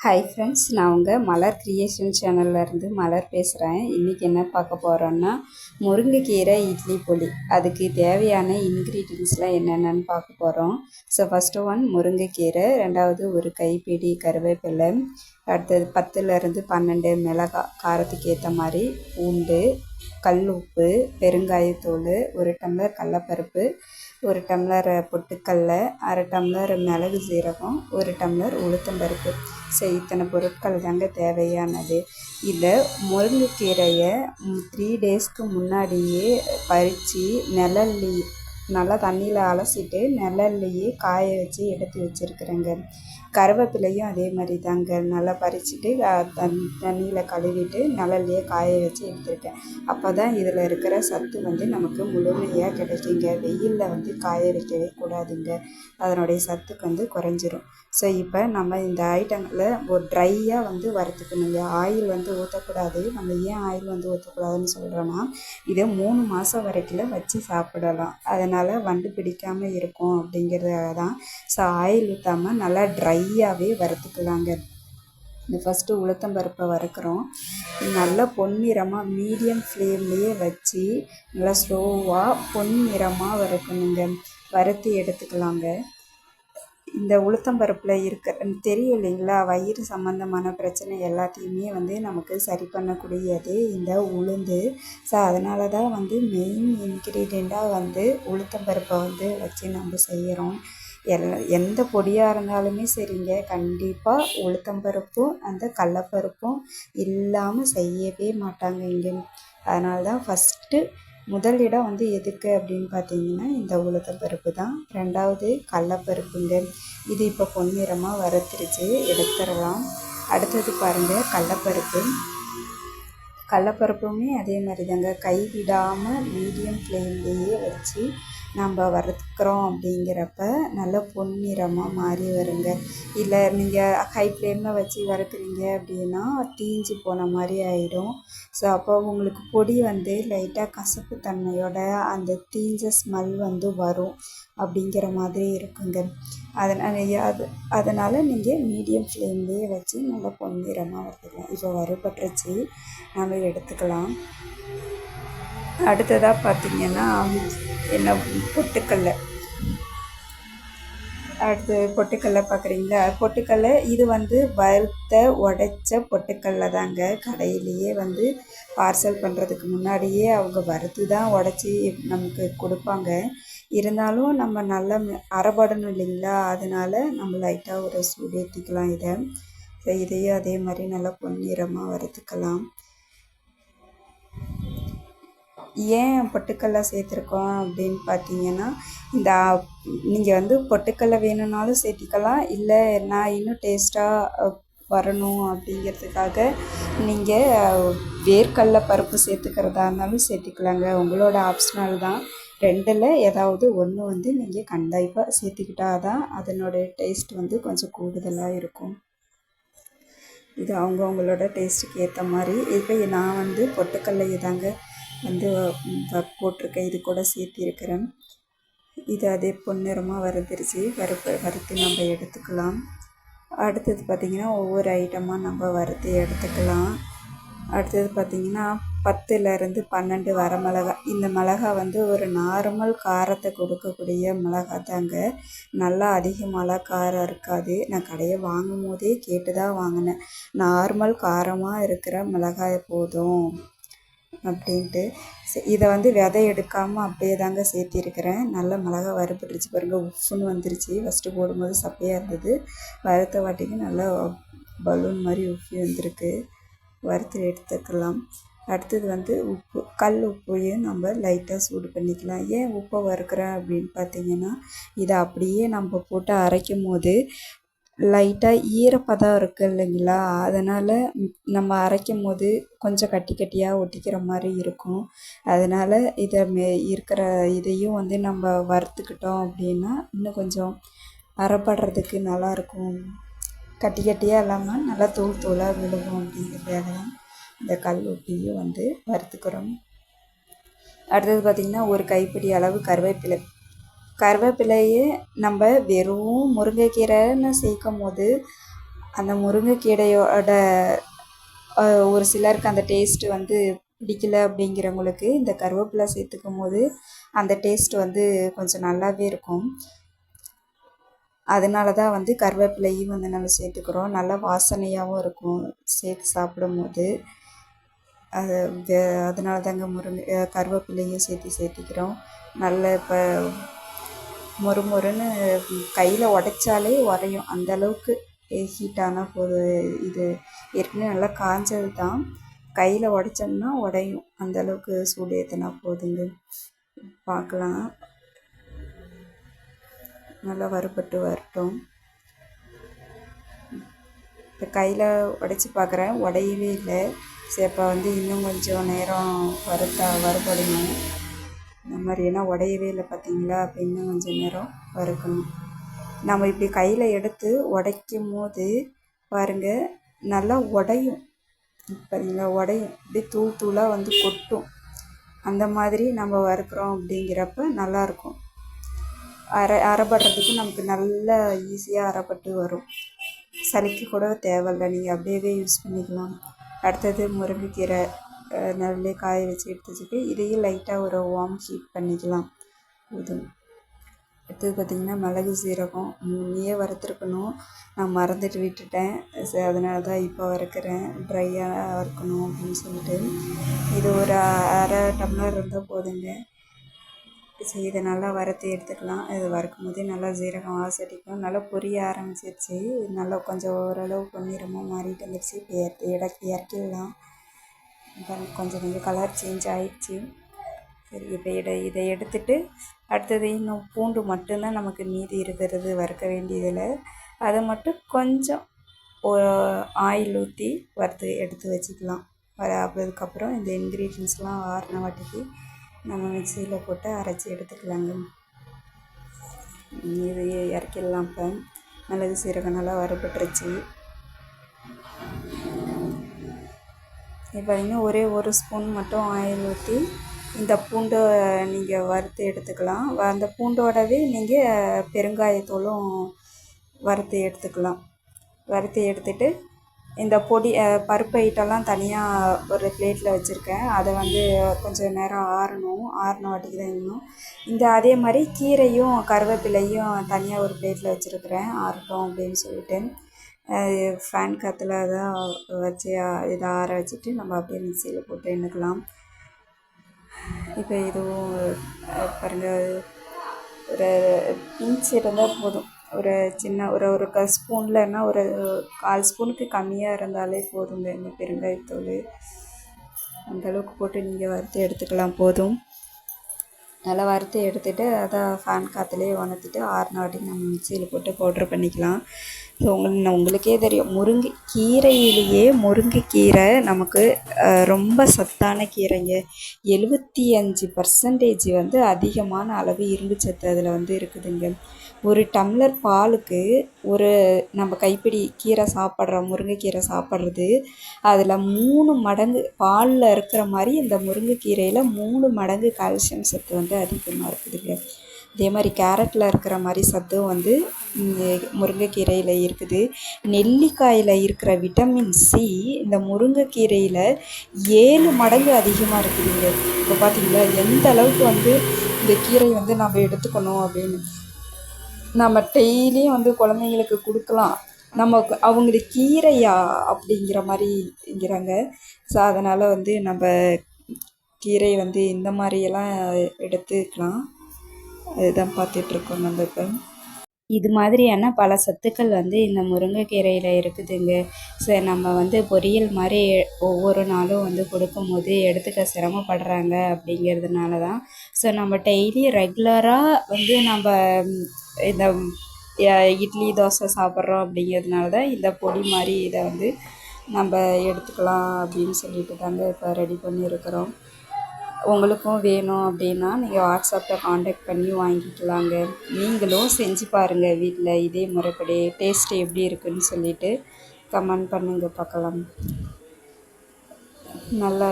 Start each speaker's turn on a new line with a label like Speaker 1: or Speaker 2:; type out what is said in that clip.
Speaker 1: Hi friends நான் உங்கள் மலர் creation சேனல்லேருந்து மலர் பேசுகிறேன் இன்றைக்கி என்ன பார்க்க போகிறோன்னா முருங்கைக்கீரை இட்லி பொடி அதுக்கு தேவையான இன்க்ரீடியன்ஸ்லாம் என்னென்னு பார்க்க போகிறோம் ஸோ ஃபஸ்ட்டு ஒன் முருங்கைக்கீரை. ரெண்டாவது ஒரு கைப்பிடி கருவேப்பிலை. அடுத்தது பத்துலேருந்து பன்னெண்டு மிளகாய் காரத்துக்கு ஏற்ற மாதிரி பூண்டு கல் உப்பு பெருங்காயத்தூள் ஒரு டம்ளர் கடலப்பருப்பு ஒரு டம்ளர் பொட்டுக்கல்ல அரை டம்ளர் மிளகு சீரகம் ஒரு டம்ளர் உளுத்தம்பருப்பு ஸோ இத்தனை பொருட்கள் தாங்க தேவையானது. இதை முருங்கைக்கீரையை த்ரீ டேஸ்க்கு முன்னாடியே பறித்து நிழல்லி நல்லா தண்ணியில் அலசிட்டு நிழல்லையே காய வச்சு எடுத்து வச்சுருக்குறேங்க. கருவேப்பிலையும் அதே மாதிரி தாங்க நல்லா பறிச்சுட்டு தண் தண்ணியில் கழுவிட்டு நிழல்லையே காய வச்சு எடுத்துருக்கேன். அப்போ தான் இதில் இருக்கிற சத்து வந்து நமக்கு முழுமையாக கிடைக்குங்க. வெயிலில் வந்து காய வைக்கவே கூடாதுங்க. அதனுடைய சத்துக்கு வந்து குறைஞ்சிரும். ஸோ இப்போ நம்ம இந்த ஐட்டங்களை ஒரு ட்ரையாக வந்து வறுத்துக்கணுங்க. ஆயில் வந்து ஊற்றக்கூடாது நம்ம ஏன் ஆயில் வந்து ஊற்றக்கூடாதுன்னு சொல்கிறோன்னா இதை மூணு மாதம் வரைக்கும் வச்சு சாப்பிடலாம். அதனால் வண்டு பிடிக்காமல் இருக்கும் அப்படிங்கிறத தான் ஸோ ஆயில் ஊற்றாமல் நல்லா ட்ரையாகவே வறுத்துக்கலாங்க. இந்த ஃபஸ்ட்டு உளுத்தம்பருப்பை வறுக்கிறோம். நல்லா பொன்னிறமாக மீடியம் ஃப்ளேம்லேயே வச்சு நல்லா ஸ்லோவாக பொன்னிறமாக வறுக்கணுங்க. வறுத்து எடுத்துக்கலாங்க. இந்த உளுத்தம்பருப்பில் இருக்க தெரியும் இல்லைங்களா? வயிறு சம்மந்தமான பிரச்சனை எல்லாத்தையுமே வந்து நமக்கு சரி பண்ணக்கூடியது இந்த உளுந்து. ஸோ அதனால தான் வந்து மெயின் இன்க்ரீடியண்ட்டாக வந்து உளுத்தம்பருப்பை வந்து வச்சு நம்ம செய்கிறோம் எல் எந்த பொடியாக இருந்தாலுமே சரிங்க. கண்டிப்பாக உளுத்தம்பருப்பும் அந்த கடலப்பருப்பும் இல்லாமல் செய்யவே மாட்டாங்க இங்கே. அதனால தான் ஃபஸ்ட்டு முதலிடம் வந்து எதுக்கு அப்படின்னு பார்த்தீங்கன்னா இந்த உளுத்தம்பருப்பு தான். ரெண்டாவது கடலப்பருப்புங்க. இது இப்போ பொன்னிறமாக வறுத்துருச்சு. எடுத்துடலாம். அடுத்தது பாருங்கள் கடலப்பருப்பு. கடலப்பருப்புமே அதே மாதிரி தாங்க கை விடாமல் மீடியம் ஃப்ளேம்லேயே வச்சு நம்ம வறுக்கிறோம் அப்படிங்கிறப்ப நல்ல பொன்னிறமாக மாறி வருங்க. இல்லை நீங்கள் ஹை ஃப்ளேமில் வச்சு வறுக்குறீங்க அப்படின்னா தீஞ்சு போன மாதிரி ஆகிடும் ஸோ அப்போ உங்களுக்கு பொடி வந்து லைட்டாக கசப்பு தன்மையோட அந்த தீஞ்ச ஸ்மெல் வந்து வரும். அப்படிங்கிற மாதிரி இருக்குங்க. அதனால் அது அதனால் நீங்கள் மீடியம் ஃப்ளேம்லேயே வச்சு நல்லா பொன்னிறமாக வறுத்துக்கலாம் இப்போ வறுபட்டுருச்சு. நம்ம எடுத்துக்கலாம். அடுத்ததாக பார்த்திங்கன்னா என்ன பொட்டுக்கல்லை. அடுத்து பொட்டுக்கடல பார்க்குறீங்களா பொட்டுக்கல்லை இது வந்து வறுத்த உடைச்ச பொட்டுக்கல்லை தாங்க. கடையிலேயே வந்து பார்சல் பண்ணுறதுக்கு முன்னாடியே அவங்க வறுத்து தான் உடச்சி நமக்கு கொடுப்பாங்க. இருந்தாலும் நம்ம நல்லா அரைபடணும் இல்லைங்களா? அதனால் நம்ம லைட்டாக ஒரு சூடு ஏற்றிக்கலாம் இதை. இதையும் அதே மாதிரி நல்லா பொன்னிறமாக வறுத்துக்கலாம். ஏன் பொட்டுக்கல்லை சேர்த்துருக்கோம் அப்படின்னு பார்த்தீங்கன்னா இந்த நீங்கள் வந்து பொட்டுக்கடலை வேணும்னாலும் சேர்த்திக்கலாம் இல்லை நான் இன்னும் டேஸ்ட்டாக வரணும் அப்படிங்கிறதுக்காக நீங்கள் வேர்க்கடல பருப்பு சேர்த்துக்கிறதா இருந்தாலும் சேர்த்துக்கலாங்க. உங்களோட ஆப்ஷனல் தான். ரெண்டில் ஏதாவது ஒன்று வந்து நீங்கள் கண்டிப்பாக சேர்த்துக்கிட்டால் தான் அதனுடைய டேஸ்ட் வந்து கொஞ்சம் கூடுதலாக இருக்கும். இது அவங்கவுங்களோட டேஸ்ட்டுக்கு ஏற்ற மாதிரி. இப்போ நான் வந்து பொட்டுக்கல்லையை தாங்க வந்து போட்டிருக்கேன். இது கூட சேர்த்திருக்கிறேன். இது அதே பொன்னிறமாக வறுத்துருச்சு வறுப்பு வறுத்து நம்ம எடுத்துக்கலாம். அடுத்தது பார்த்திங்கன்னா ஒவ்வொரு ஐட்டமாக நம்ம வறுத்து எடுத்துக்கலாம். அடுத்தது பார்த்திங்கன்னா பத்துலேருந்து பன்னெண்டு வரமிளகா இந்த மிளகா வந்து ஒரு நார்மல் காரத்தை கொடுக்கக்கூடிய மிளகா தாங்க. நல்லா அதிகமாகலாம் காரம் இருக்காது. நான் கடையை வாங்கும் போதே கேட்டு தான் வாங்கினேன். நார்மல் காரமாக இருக்கிற மிளகாய் போதும் அப்படின்ட்டு. இதை வந்து விதை எடுக்காமல் அப்படியே தாங்க சேர்த்திருக்கிறேன். நல்ல மிளகா வறுபட்டுருச்சு பாருங்கள் உப்புன்னு வந்துருச்சு. ஃபஸ்ட்டு போடும்போது சப்பையாக இருந்தது. வறுத்த வாட்டிக்கு நல்லா பலூன் மாதிரி உப்பி வந்திருக்கு. வறுத்து எடுத்துக்கலாம். அடுத்தது வந்து உப்பு. கல் உப்பையும் நம்ம லைட்டாக சூடு பண்ணிக்கலாம். ஏன் உப்பை வறுக்கிறேன் அப்படின்னு பார்த்தீங்கன்னா இதை அப்படியே நம்ம போட்டு அரைக்கும் போது லைட்டாக ஈரப்பதம் இருக்குது இல்லைங்களா? அதனால் நம்ம அரைக்கும் போது கொஞ்சம் கட்டி கட்டியாக ஒட்டிக்கிற மாதிரி இருக்கும். அதனால் இதை மே இருக்கிற இதையும் வந்து நம்ம வறுத்துக்கிட்டோம் அப்படின்னா இன்னும் கொஞ்சம் அரைப்படுறதுக்கு நல்லாயிருக்கும் கட்டி கட்டியாக இல்லாமல் நல்லா தூள் தூளாக விழுகும் அப்படிங்கிறதுக்காக தான் இந்த கல் ஒட்டியும் வந்து வறுத்துக்கிறோம். அடுத்தது பார்த்திங்கன்னா ஒரு கைப்பிடி அளவு கருவேப்பிலை. கருவேப்பிலையே நம்ம வெறும் முருங்கைக்கீரைன்னு சேர்க்கும் போது அந்த முருங்கைக்கீரையோட ஒரு சிலருக்கு அந்த டேஸ்ட்டு வந்து பிடிக்கல அப்படிங்கிறவங்களுக்கு இந்த கருவேப்பிலை சேர்த்துக்கும் போது அந்த டேஸ்ட் வந்து கொஞ்சம் நல்லாவே இருக்கும். அதனால தான் வந்து கருவேப்பிலையும் வந்து நம்ம சேர்த்துக்கிறோம். நல்லா வாசனையாகவும் இருக்கும். சேர்த்து சாப்பிடும்போது. அது அதனால தாங்க முருங்கை கருவேப்பிலையும் சேர்த்து சேர்த்திக்கிறோம். நல்ல இப்போ மொறு மொறுன்னு கையில் உடைச்சாலே உரையும் அந்த அளவுக்கு ஹீட் போது இது ஏற்கனவே நல்லா காஞ்சது தான் கையில் உடைச்சோம்னா உடையும். அந்தளவுக்கு சூடு ஏற்றினா போதுங்க. பார்க்கலாம் நல்லா வறுபட்டு வரட்டும். இப்போ கையில் உடைச்சி பார்க்குறேன் உடையவே இல்லை. சேப்பா வந்து இன்னும் கொஞ்சம் நேரம் வறுத்தா வறுபடணும் இந்த மாதிரி ஏன்னா உடையவே இல்லை பார்த்தீங்களா? அப்போ இன்னும் கொஞ்சம் நேரம் வறுக்கணும் நம்ம இப்படி கையில் எடுத்து உடைக்கும் போது பாருங்கள் நல்லா உடையும். பார்த்தீங்களா? உடையும். அப்படியே தூள் தூளாக வந்து கொட்டும். அந்த மாதிரி நம்ம வறுக்கிறோம் அப்படிங்கிறப்ப நல்லாயிருக்கும் அரை அரைப்படுறதுக்கு நமக்கு நல்லா ஈஸியாக அரைப்பட்டு வரும். சளிக்கு கூட தேவையில்லை. நீங்கள் அப்படியே யூஸ் பண்ணிக்கலாம். அடுத்தது முருங்கைக்கீரை நல்ல காய வச்சு எடுத்து வச்சுட்டு இதையும் லைட்டாக ஒரு வார்ம் ஹீட் பண்ணிக்கலாம். போதும். அடுத்தது பார்த்திங்கன்னா மிளகு சீரகம் முன்னையே வறுத்துருக்கணும். நான் மறந்துட்டு விட்டுட்டேன். சரி அதனால தான் இப்போ வறுக்கிறேன். ட்ரையாக வறுக்கணும் அப்படின்னு சொல்லிட்டு. இது ஒரு அரை டம்ளர் இருந்தால் போதுங்க. சரி இதை நல்லா வறுத்து எடுத்துக்கலாம். இது வறுக்கும் போதே நல்லா ஜீரகம் வாசடிக்கும் நல்லா பொரிய ஆரம்பிச்சிருச்சு. நல்லா கொஞ்சம் ஓரளவு பொன்னிறமாக மாறிட்டு வந்துருச்சு. இப்போ இறக்கி இறக்கி இறக்கிடலாம். இப்போ கொஞ்சம் கொஞ்சம் கலர் சேஞ்ச் ஆகிடுச்சி சரி இப்போ இதை இதை எடுத்துட்டு அடுத்தது இன்னும் பூண்டு மட்டும்தான் நமக்கு மீதி இருக்கிறது வறுக்க வேண்டியதில் அதை மட்டும் கொஞ்சம் ஆயில் ஊற்றி வறுத்து எடுத்து வச்சுக்கலாம். வர அதுக்கப்புறம் இந்த இன்க்ரீடியன்ஸ்லாம் ஆறின வாட்டிக்கு நம்ம மிக்சியில் போட்டு அரைச்சி எடுத்துக்கலாங்க. இது இறக்கிடலாம் இப்போ. மிளகு சீரகம் நல்லா வறுபட்டுருச்சு. இப்போ இன்னும் ஒரே ஒரு ஸ்பூன் மட்டும் ஆயில் ஊற்றி இந்த பூண்டை நீங்கள் வறுத்து எடுத்துக்கலாம். வ- அந்த பூண்டோடவே நீங்கள் பெருங்காயத்தூளும் வறுத்து எடுத்துக்கலாம். வறுத்து எடுத்துகிட்டு இந்த பொடி பருப்பு ஐட்டம்லாம் தனியாக ஒரு பிளேட்டில் வச்சுருக்கேன். அதை வந்து கொஞ்சம் நேரம் ஆறணும். ஆறின வாட்டிக்கு தான் இன்னும் இந்த அதே மாதிரி கீரையும் கருவேப்பிலையும் தனியாக ஒரு பிளேட்டில் வச்சுருக்கிறேன். ஆறட்டும் அப்படின்னு சொல்லிட்டு. ஃபேன் காற்றுல தான் வச்சு இதை ஆற வச்சுட்டு நம்ம அப்படியே மிக்சியில் போட்டு எண்ணுக்கலாம். இப்போ இதுவும் பாருங்கள் ஒரு பிஞ்ச் இருந்தால் போதும். ஒரு சின்ன ஒரு ஒரு க ஸ்பூன்லன்னா ஒரு கால் ஸ்பூனுக்கு கம்மியாக இருந்தாலே போதுங்க இந்த பெருங்காயத்தூள் அந்த அளவுக்கு போட்டு நீங்கள் வறுத்து எடுத்துக்கலாம் போதும். நல்லா வறுத்து எடுத்துகிட்டு அதை ஃபேன் காற்றுலேயே உணர்த்திட்டு ஆறுன நம்ம மிக்சியில் போட்டு பவுட்ரு பண்ணிக்கலாம். ஸோ உங்களுக்கு உங்களுக்கே தெரியும் முருங்கை கீரையிலேயே முருங்கைக்கீரை நமக்கு ரொம்ப சத்தான கீரைங்க. எழுபத்தி அஞ்சு பர்சன்டேஜ் வந்து அதிகமான அளவு இரும்பு சத்து அதில் வந்து இருக்குதுங்க. ஒரு டம்ளர் பாலுக்கு ஒரு நம்ம கைப்பிடி கீரை சாப்பிட்றோம் முருங்கைக்கீரை சாப்பிட்றது அதில் மூணு மடங்கு பாலில் இருக்கிற மாதிரி இந்த முருங்கைக்கீரையில் மூணு மடங்கு கால்சியம் சத்து வந்து அதிகமாக இருக்குதுங்க. அதே மாதிரி கேரட்டில் இருக்கிற மாதிரி சத்தும் வந்து முருங்கைக்கீரையில் இருக்குது. நெல்லிக்காயில் இருக்கிற விட்டமின் சி இந்த முருங்கைக்கீரையில் ஏழு மடங்கு அதிகமாக இருக்குதுங்க இப்போ பார்த்தீங்களா எந்த அளவுக்கு வந்து இந்த கீரை வந்து நம்ம எடுத்துக்கணும் அப்படின்னு. நம்ம டெய்லியும் வந்து குழந்தைங்களுக்கு கொடுக்கலாம். நம்ம அவங்களுக்கு கீரையா அப்படிங்கிற மாதிரிங்கிறாங்க ஸோ அதனால் வந்து நம்ம கீரை வந்து இந்த மாதிரியெல்லாம் எடுத்துக்கலாம். அதுதான் பார்த்துட்ருக்கோம் நம்ம இப்போ. இது மாதிரியான பல சத்துக்கள் வந்து இந்த முருங்கைக்கீரையில் இருக்குதுங்க. ஸோ நம்ம வந்து பொரியல் மாதிரி ஒவ்வொரு நாளும் வந்து கொடுக்கும்போது எடுத்துக்க சிரமப்படுறாங்க அப்படிங்கிறதுனால தான் ஸோ நம்ம டெய்லி ரெகுலராக வந்து நம்ம இந்த இட்லி தோசை சாப்பிட்றோம் அப்படிங்கிறதுனால தான் இந்த பொடி மாதிரி இதை வந்து நம்ம எடுத்துக்கலாம் அப்படின்னு சொல்லிட்டு தாங்க இப்போ ரெடி பண்ணியிருக்கிறோம். உங்களுக்கும் வேணும் அப்படின்னா நீங்கள் வாட்ஸ்அப்பில் காண்டாக்ட் பண்ணி வாங்கிக்கலாங்க. நீங்களும் செஞ்சு பாருங்கள் வீட்டில் இதே முறைப்படி டேஸ்ட்டு எப்படி இருக்குன்னு சொல்லிட்டு கமெண்ட் பண்ணுங்க பார்க்கலாம். நல்ல